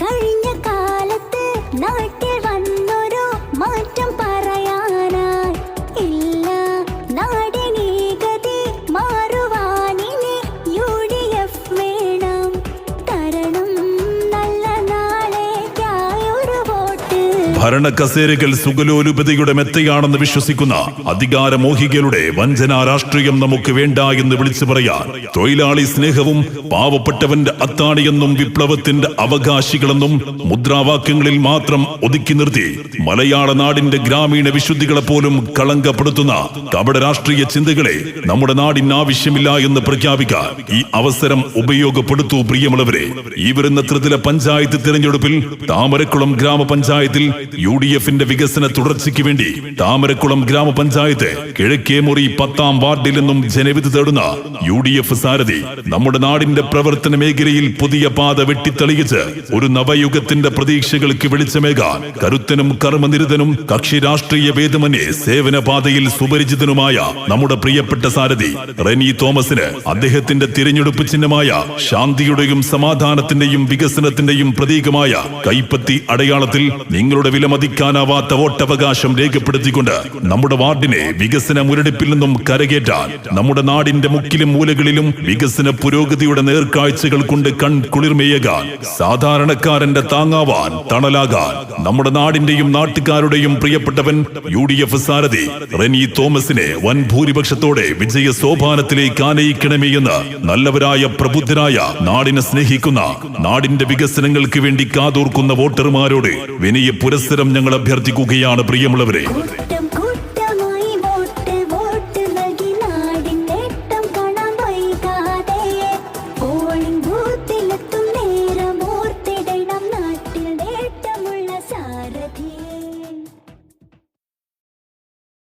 Cadri vote ഭരണ കസേരകൾ സുഗലോലുപതയുടെ മെത്തയാണെന്ന് വിശ്വസിക്കുന്ന അധികാരമോഹികളുടെ വഞ്ചന രാഷ്ട്രീയം നമുക്ക് വേണ്ട എന്ന് വിളിച്ചു പറയാൻ തൊഴിലാളി സ്നേഹവും പാവപ്പെട്ടവന്റെ അത്താണിയെന്നും വിപ്ലവത്തിന്റെ അവകാശികളെന്നും മുദ്രാവാക്യങ്ങളിൽ മാത്രം ഒതുക്കി നിർത്തി മലയാള നാടിന്റെ ഗ്രാമീണ വിശുദ്ധികളെ പോലും കളങ്കപ്പെടുത്തുന്ന കപട രാഷ്ട്രീയ ചിന്തകളെ നമ്മുടെ നാടിന് ആവശ്യമില്ല എന്ന് പ്രഖ്യാപിക്കാൻ ഈ അവസരം ഉപയോഗപ്പെടുത്തു പ്രിയമുള്ളവരെ. ഈ വരുന്ന ത്രിതല പഞ്ചായത്ത് തിരഞ്ഞെടുപ്പിൽ താമരക്കുളം ഗ്രാമപഞ്ചായത്തിൽ യു ഡി എഫിന്റെ വികസന തുടർച്ചയ്ക്ക് വേണ്ടി താമരക്കുളം ഗ്രാമപഞ്ചായത്ത് കിഴക്കേ മുറി പത്താം വാർഡിൽ നിന്നും ജനവിധി തേടുന്ന യു ഡി എഫ് സാരഥി നമ്മുടെ നാടിന്റെ പ്രവർത്തന മേഖലയിൽ പുതിയ പാത വെട്ടിത്തെളിയിച്ച് ഒരു നവയുഗത്തിന്റെ പ്രതീക്ഷകൾക്ക് വെളിച്ചമേകാൻ കരുത്തനും കർമ്മനിരതനും കക്ഷി രാഷ്ട്രീയ ഭേദമന്യേ സേവന പാതയിൽ സുപരിചിതനുമായ നമ്മുടെ പ്രിയപ്പെട്ട സാരഥി റെനി തോമസിന് അദ്ദേഹത്തിന്റെ തിരഞ്ഞെടുപ്പ് ചിഹ്നമായ ശാന്തിയുടെയും സമാധാനത്തിന്റെയും വികസനത്തിന്റെയും പ്രതീകമായ കൈപ്പത്തി അടയാളത്തിൽ നിങ്ങളുടെ വിലമതിക്കാനാവാത്ത വോട്ടവകാശം രേഖപ്പെടുത്തിക്കൊണ്ട് നമ്മുടെ വാർഡിനെ വികസന മുരടിപ്പിൽ നിന്നും കരകേറ്റാൻ നമ്മുടെ നാടിന്റെ മുക്കിലും മൂലകളിലും വികസന പുരോഗതിയുടെ നേർക്കാഴ്ചകൾ കൊണ്ട് കൺ കുളിർമയേകാൻ സാധാരണക്കാരന്റെ താങ്ങാവാൻ തണലാകാൻ നമ്മുടെ നാടിന്റെയും നാട്ടുകാരുടെയും പ്രിയപ്പെട്ടവൻ യു ഡി എഫ് സാരഥി റെനി തോമസിനെ വൻ ഭൂരിപക്ഷത്തോടെ വിജയ സോപാനത്തിലേക്ക് ആനയിക്കണമേ എന്ന് നല്ലവരായ പ്രബുദ്ധരായ നാടിനെ സ്നേഹിക്കുന്ന നാടിന്റെ വികസനങ്ങൾക്ക് വേണ്ടി കാതോർക്കുന്ന വോട്ടർമാരോട് വിനയ പുരസ്സരം ഞങ്ങൾ അഭ്യർത്ഥിക്കുകയാണ് പ്രിയമുള്ളവരെ.